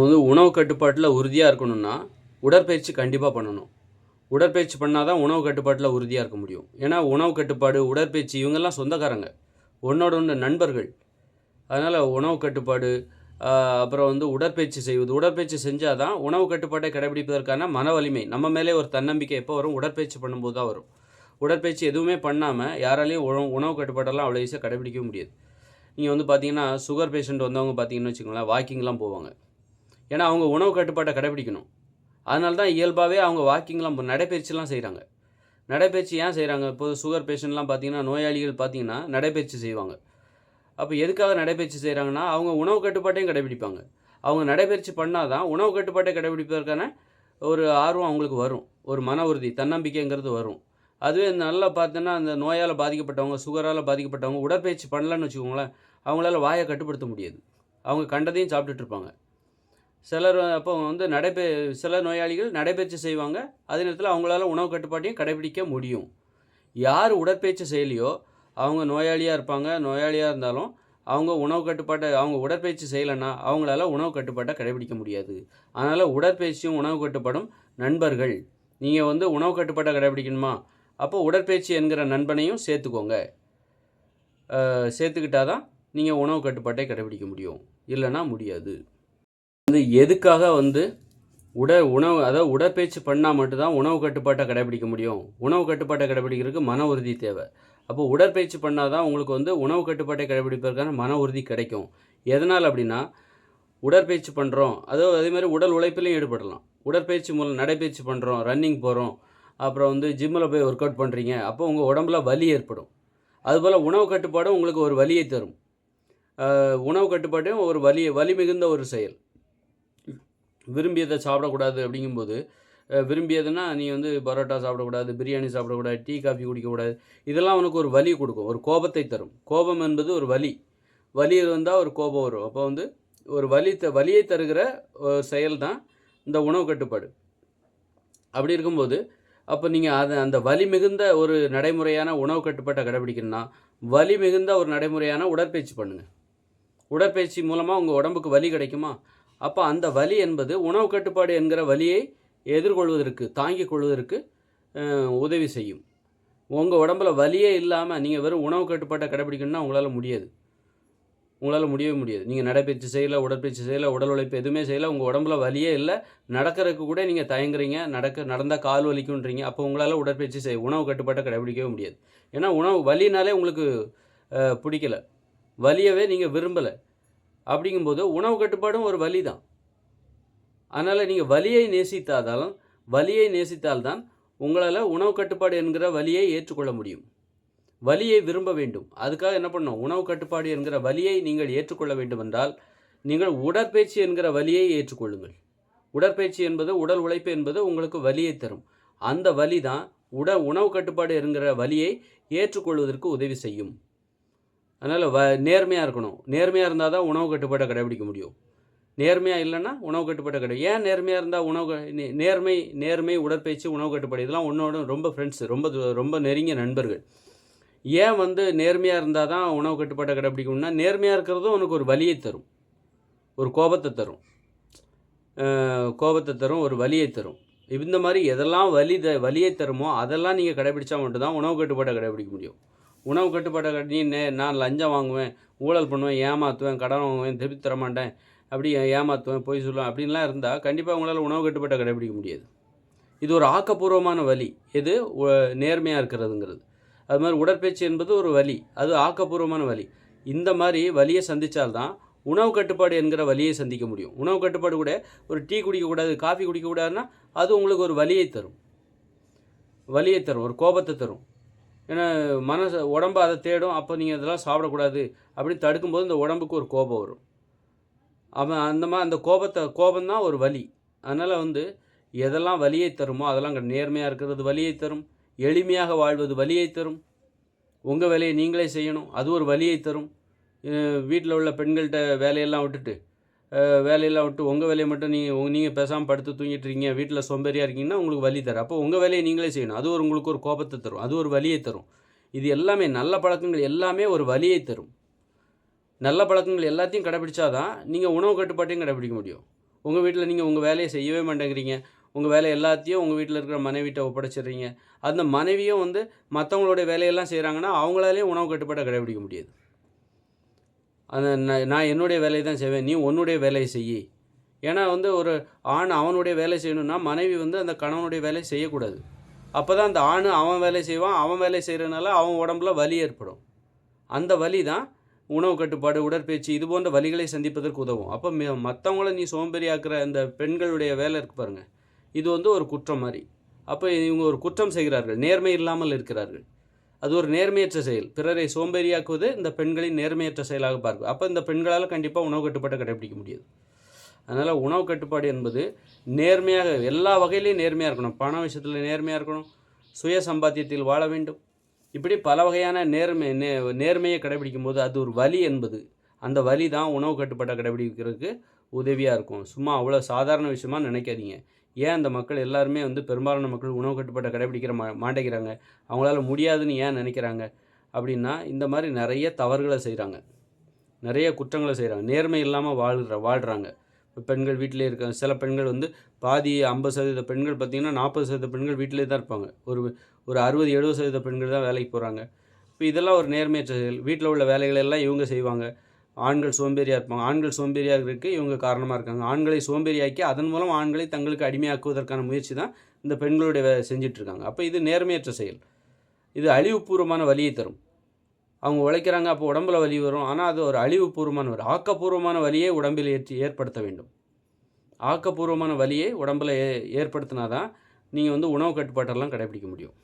வந்து உணவு கட்டுப்பாட்டில் உறுதியாக இருக்கணும்னா உடற்பயிற்சி கண்டிப்பாக பண்ணணும். உடற்பயிற்சி பண்ணால் தான் உணவு கட்டுப்பாட்டில் உறுதியாக இருக்க முடியும். ஏன்னா உணவு கட்டுப்பாடு உடற்பயிற்சி இவங்கெல்லாம் சொந்தக்காரங்க. ஒன்றோட ஒன்று நண்பர்கள். அதனால் உணவு கட்டுப்பாடு அப்புறம் வந்து உடற்பயிற்சி செய்வது. உடற்பயிற்சி செஞ்சால் தான் உணவு கட்டுப்பாட்டை கடைபிடிப்பதற்கான மன வலிமை நம்ம மேலே ஒரு தன்னம்பிக்கை எப்போ வரும்? உடற்பயிற்சி பண்ணும்போது தான் வரும். உடற்பயிற்சி எதுவுமே பண்ணாமல் யாராலையும் உணவு உணவு கட்டுப்பாட்டெல்லாம் அவ்வளோ ஈஸியாக கடைபிடிக்க முடியாது. நீங்கள் வந்து பார்த்தீங்கன்னா சுகர் பேஷண்ட் வந்தவங்க பார்த்தீங்கன்னு வச்சுக்கோங்களேன் வாக்கிங்லாம் போவாங்க. ஏன்னா அவங்க உணவு கட்டுப்பாட்டை கடைபிடிக்கணும் அதனால தான் இயல்பாகவே அவங்க வாக்கிங்லாம் நடைபயிற்சிலாம் நடைப்பயிற்சிலாம் செய்கிறாங்க நடைப்பயிற்சி ஏன் செய்கிறாங்க இப்போது சுகர் பேஷண்ட்லாம் பார்த்தீங்கன்னா நோயாளிகள் பார்த்தீங்கன்னா நடைபயிற்சி செய்வாங்க. அப்போ எதுக்காக நடைப்பயிற்சி செய்கிறாங்கன்னா அவங்க உணவு கட்டுப்பாட்டையும் கடைபிடிப்பாங்க அவங்க நடைப்பயிற்சி பண்ணால் தான் உணவு கட்டுப்பாட்டை கடைபிடிப்பதற்கான ஒரு ஆர்வம் அவங்களுக்கு வரும். ஒரு மன உறுதி தன்னம்பிக்கைங்கிறது வரும். அதுவே நல்லா பார்த்தோன்னா அந்த நோயால் பாதிக்கப்பட்டவங்க சுகரால் பாதிக்கப்பட்டவங்க உடற்பயிற்சி பண்ணலன்னு வச்சுக்கோங்களேன் அவங்களால வாயை கட்டுப்படுத்த முடியாது. அவங்க கண்டதையும் சாப்பிட்டுட்டு இருப்பாங்க. சிலர் அப்போ வந்து நடைபெ சில நோயாளிகள் நடைபயிற்சி செய்வாங்க. அதே நேரத்தில் அவங்களால உணவு கட்டுப்பாட்டையும் கடைபிடிக்க முடியும். யார் உடற்பயிற்சி செய்யலையோ அவங்க நோயாளியாக இருப்பாங்க. நோயாளியாக இருந்தாலும் அவங்க உணவு கட்டுப்பாட்டை அவங்க உடற்பயிற்சி செய்யலைன்னா அவங்களால உணவு கட்டுப்பாட்டை கடைபிடிக்க முடியாது. அதனால் உடற்பயிற்சியும் உணவு கட்டுப்பாடும் நண்பர்கள். நீங்கள் வந்து உணவு கட்டுப்பாட்டை கடைபிடிக்கணுமா? அப்போ உடற்பயிற்சி என்கிற நண்பனையும் சேர்த்துக்கோங்க. அஹ், சேர்த்துக்கிட்டா தான் நீங்கள் உணவு கட்டுப்பாட்டை கடைபிடிக்க முடியும். இல்லைன்னா முடியாது. வந்து எதுக்காக வந்து உட உணவு அதாவது உடற்பயிற்சி பண்ணால் மட்டும்தான் உணவு கட்டுப்பாட்டை கடைபிடிக்க முடியும். உணவு கட்டுப்பாட்டை கடைபிடிக்கிறதுக்கு மன உறுதி தேவை. அப்போ உடற்பயிற்சி பண்ணால் தான் உங்களுக்கு வந்து உணவு கட்டுப்பாட்டை கடைபிடிப்பதற்கான மன உறுதி கிடைக்கும். எதனால் அப்படின்னா உடற்பயிற்சி பண்ணுறோம் அதோ அதே மாதிரி உடல் உழைப்பிலையும் ஈடுபடலாம். உடற்பயிற்சி மூலம் நடைப்பயிற்சி பண்ணுறோம் ரன்னிங் போகிறோம் அப்புறம் வந்து ஜிம்மில் போய் ஒர்க் அவுட் பண்ணுறீங்க அப்போ உங்கள் உடம்புல வலி ஏற்படும். அதுபோல் உணவு கட்டுப்பாடும் உங்களுக்கு ஒரு வலியை தரும். உணவு கட்டுப்பாட்டையும் ஒரு வலி வலி மிகுந்த ஒரு செயல். விரும்பியதை சாப்பிடக்கூடாது அப்படிங்கும்போது விரும்பியதுன்னா நீ வந்து பரோட்டா சாப்பிடக்கூடாது பிரியாணி சாப்பிடக்கூடாது டீ காஃபி குடிக்கக்கூடாது. இதெல்லாம் உனக்கு ஒரு வலி கொடுக்கும் ஒரு கோபத்தை தரும். கோபம் என்பது ஒரு வலி. வலி இருந்தால் ஒரு கோபம் வரும். அப்போ வந்து ஒரு வலி த வலியை தருகிற ஒரு செயல் தான் இந்த உணவு கட்டுப்பாடு. அப்படி இருக்கும்போது அப்போ நீங்கள் அதை அந்த வலி மிகுந்த ஒரு நடைமுறையான உணவு கட்டுப்பாட்டை கடைபிடிக்கணும்னா வலி மிகுந்த ஒரு நடைமுறையான உடற்பயிற்சி பண்ணுங்கள் உடற்பயிற்சி மூலமாக உங்கள் உடம்புக்கு வலி கிடைக்குமா? அப்போ அந்த வலி என்பது உணவு கட்டுப்பாடு என்கிற வலியை எதிர்கொள்வதற்கு தாங்கிக் கொள்வதற்கு உதவி செய்யும். உங்கள் உடம்புல வலியே இல்லாமல் நீங்கள் வெறும் உணவு கட்டுப்பாட்டை கடைபிடிக்கணும்னா உங்களால் முடியாது. உங்களால் முடியவே முடியாது. நீங்கள் நடைப்பயிற்சி செய்யலை உடற்பயிற்சி செய்யலை உடல் உழைப்பு எதுவுமே செய்யலை உங்கள் உடம்புல வலியே இல்லை நடக்கிறதுக்கு கூட நீங்கள் தயங்குறீங்க நடக்க நடந்தால் கால் வலிக்குன்றீங்க அப்போ உங்களால் உடற்பயிற்சி செய்ய உணவு கட்டுப்பாட்டை கடைபிடிக்கவே முடியாது. ஏன்னா உணவு வலினாலே உங்களுக்கு பிடிக்கல. வலியவே நீங்கள் விரும்பலை. அப்படிங்கும்போது உணவு கட்டுப்பாடும் ஒரு வலி தான் அதனால் நீங்கள் வலியை நேசித்தாதாலும் வலியை நேசித்தால்தான் உங்களால் உணவு கட்டுப்பாடு என்கிற வலியை ஏற்றுக்கொள்ள முடியும். வலியை விரும்ப வேண்டும். அதுக்காக என்ன பண்ணணும்? உணவு கட்டுப்பாடு என்கிற வலியை நீங்கள் ஏற்றுக்கொள்ள வேண்டும் என்றால் நீங்கள் உடற்பயிற்சி என்கிற வலியை ஏற்றுக்கொள்ளுங்கள். உடற்பயிற்சி என்பது உடல் உழைப்பு என்பது உங்களுக்கு வலியை தரும். அந்த வலி தான் உட உணவு கட்டுப்பாடு என்கிற வலியை ஏற்றுக்கொள்வதற்கு உதவி செய்யும். அதனால் வ நேர்மையாக இருக்கணும். நேர்மையாக இருந்தால் தான் உணவு கட்டுப்பாட்டை கடைபிடிக்க முடியும். நேர்மையாக இல்லைன்னா உணவு கட்டுப்பாட்டை கடை ஏன் நேர்மையாக இருந்தால் உணவு நேர்மை நேர்மை உடற்பயிற்சி உணவு கட்டுப்பாடு இதெல்லாம் ஒன்றோட ரொம்ப ஃப்ரெண்ட்ஸ் ரொம்ப ரொம்ப நெருங்கிய நண்பர்கள். ஏன் வந்து நேர்மையாக இருந்தால் தான் உணவு கட்டுப்பாட்டை கடைப்பிடிக்கணும்னா நேர்மையாக இருக்கிறதும் உனக்கு ஒரு வலியை தரும். ஒரு கோபத்தை தரும். கோபத்தை தரும் ஒரு வலியை தரும். இந்த மாதிரி எதெல்லாம் வலி த வலியை தருமோ அதெல்லாம் நீங்கள் கடைபிடிச்சா மட்டும்தான் உணவு கட்டுப்பாட்டை கடைபிடிக்க முடியும். உணவு கட்டுப்பாட்டை நீ நான் லஞ்சம் வாங்குவேன் ஊழல் பண்ணுவேன் ஏமாற்றுவேன் கடன் வாங்குவேன் திருப்பி தர மாட்டேன் அப்படி ஏமாற்றுவேன் பொய் சொல்லுவேன் அப்படின்லாம் இருந்தால் கண்டிப்பாக உங்களால் உணவு கட்டுப்பாட்டை கடைபிடிக்க முடியாது. இது ஒரு ஆக்கப்பூர்வமான வலி. எது? நேர்மையாக இருக்கிறதுங்கிறது. அது மாதிரி உடற்பயிற்சி என்பது ஒரு வலி. அது ஆக்கப்பூர்வமான வலி. இந்த மாதிரி வலியை சந்தித்தால்தான் உணவு கட்டுப்பாடு என்கிற வழியை சந்திக்க முடியும். உணவு கட்டுப்பாடு கூட ஒரு டீ குடிக்கக்கூடாது காஃபி குடிக்கக்கூடாதுன்னா அது உங்களுக்கு ஒரு வலியை தரும். வலியை தரும் ஒரு கோபத்தை தரும். ஏன்னா மனசு உடம்பு அதை தேடும் அப்போ நீங்கள் இதெல்லாம் சாப்பிடக்கூடாது அப்படின்னு தடுக்கும்போது இந்த உடம்புக்கு ஒரு கோபம் வரும். அவன் அந்த மாதிரி அந்த கோபத்தை கோபம்தான் ஒரு வலி. அதனால் வந்து எதெல்லாம் வலியை தருமோ அதெல்லாம் அங்கே நேர்மையாக இருக்கிறது வலியை தரும். எளிமையாக வாழ்வது வலியை தரும். உங்கள் வேலையை நீங்களே செய்யணும் அது ஒரு வலியை தரும். வீட்டில் உள்ள பெண்கள்கிட்ட வேலையெல்லாம் விட்டுட்டு வேலையெல்லாம் விட்டு உங்கள் வேலையை மட்டும் நீங்கள் நீங்கள் பேசாமல் படுத்து தூங்கிட்டு இருக்கீங்க வீட்டில் சோம்பேறியாக இருக்கீங்கன்னா உங்களுக்கு வலி தரும். அப்போ உங்கள் வேலையை நீங்களே செய்யணும். அது ஒரு உங்களுக்கு ஒரு கோபத்தை தரும். அது ஒரு வலியை தரும். இது எல்லாமே நல்ல பழக்கங்கள் எல்லாமே ஒரு வலியை தரும். நல்ல பழக்கங்கள் எல்லாத்தையும் கடைப்பிடிச்சாதான் நீங்கள் உணவு கட்டுப்பாட்டையும் கடைப்பிடிக்க முடியும். உங்கள் வீட்டில் நீங்கள் உங்கள் வேலையை செய்யவே மாட்டேங்கிறீங்க. உங்கள் வேலை எல்லாத்தையும் உங்கள் வீட்டில் இருக்கிற மனைவிட்ட ஒப்படைச்சிடுறீங்க. அந்த மனைவியும் வந்து மற்றவங்களுடைய வேலையெல்லாம் செய்கிறாங்கன்னா அவங்களாலேயும் உணவு கட்டுப்பாட்டை கடைபிடிக்க முடியாது. அந்த நான் என்னுடைய வேலையை தான் செய்வேன் நீ உன்னுடைய வேலையை செய் ஏன்னா வந்து ஒரு ஆண் அவனுடைய வேலை செய்யணும்னா மனைவி வந்து அந்த கணவனுடைய வேலையை செய்யக்கூடாது. அப்போ தான் அந்த ஆண் அவன் வேலை செய்வான் அவன் வேலை செய்கிறனால அவன் உடம்புல வலி ஏற்படும். அந்த வலி தான் உணவு கட்டுப்பாடு உடற்பயிற்சி இது போன்ற வலிகளை சந்திப்பதற்கு உதவும். அப்போ மற்றவங்கள நீ சோம்பேறியாக்குற அந்த பெண்களுடைய வேலை இருக்கு பாருங்கள் இது வந்து ஒரு குற்றம் மாதிரி. அப்போ இவங்க ஒரு குற்றம் செய்கிறார்கள் நேர்மை இல்லாமல் இருக்கிறார்கள். அது ஒரு நேர்மையற்ற செயல். பிறரை சோம்பேறியாக்குவது இந்த பெண்களின் நேர்மையற்ற செயலாக பார்க்கும். அப்போ இந்த பெண்களால் கண்டிப்பாக உணவு கட்டுப்பாட்டை கடைபிடிக்க முடியாது. அதனால் உணவு கட்டுப்பாடு என்பது நேர்மையாக எல்லா வகையிலையும் நேர்மையாக இருக்கணும். பண விஷயத்தில் நேர்மையாக இருக்கணும். சுய சம்பாத்தியத்தில் வாழ வேண்டும். இப்படி பல வகையான நேர்மை நே நேர்மையை கடைபிடிக்கும் போது அது ஒரு வலி என்பது அந்த வலி தான் உணவு கட்டுப்பாட்டை கடைபிடிக்கிறதுக்கு உதவியாக இருக்கும். சும்மா அவ்வளோ சாதாரண விஷயமா நினைக்காதீங்க. ஏன் அந்த மக்கள் எல்லாருமே வந்து பெரும்பாலான மக்கள் உணவு கட்டுப்பாட்டை கடைபிடிக்கிற மா மாட்டேங்கிறாங்க? அவங்களால முடியாதுன்னு ஏன் நினைக்கிறாங்க? அப்படின்னா இந்த மாதிரி நிறைய தவறுகளை செய்கிறாங்க நிறைய குற்றங்களை செய்கிறாங்க நேர்மை இல்லாமல் வாழ்கிற வாழ்கிறாங்க இப்போ பெண்கள் வீட்டிலே இருக்காங்க சில பெண்கள் வந்து பாதி ஐம்பது சதவீத பெண்கள் பார்த்திங்கன்னா நாற்பது சதவீத பெண்கள் வீட்டிலே தான் இருப்பாங்க. ஒரு ஒரு அறுபது எழுபது சதவீத பெண்கள் தான் வேலைக்கு போகிறாங்க இப்போ இதெல்லாம் ஒரு நேர்மையற்ற செயல். வீட்டில் உள்ள வேலைகளை எல்லாம் இவங்க செய்வாங்க. ஆண்கள் சோம்பேறியாக இருப்பாங்க. ஆண்கள் சோம்பேறியாக இருக்கிறதுக்கு இவங்க காரணமாக இருக்காங்க. ஆண்களை சோம்பேறியாக்கி அதன் மூலம் ஆண்களை தங்களுக்கு அடிமையாக்குவதற்கான முயற்சி தான் இந்த பெண்களுடைய செஞ்சிட்ருக்காங்க அப்போ இது நேர்மையற்ற செயல். இது அழிவுபூர்வமான வலியை தரும். அவங்க உழைக்கிறாங்க அப்போ உடம்புல வலி வரும். ஆனால் அது ஒரு அழிவுபூர்வமான ஒரு ஆக்கப்பூர்வமான வலியை உடம்பில் ஏற்றி ஏற்படுத்த வேண்டும். ஆக்கப்பூர்வமான வலியை உடம்பில் ஏ ஏற்படுத்தினா தான் நீங்கள் வந்து உணவு கட்டுப்பாட்டெல்லாம் கடைபிடிக்க முடியும்.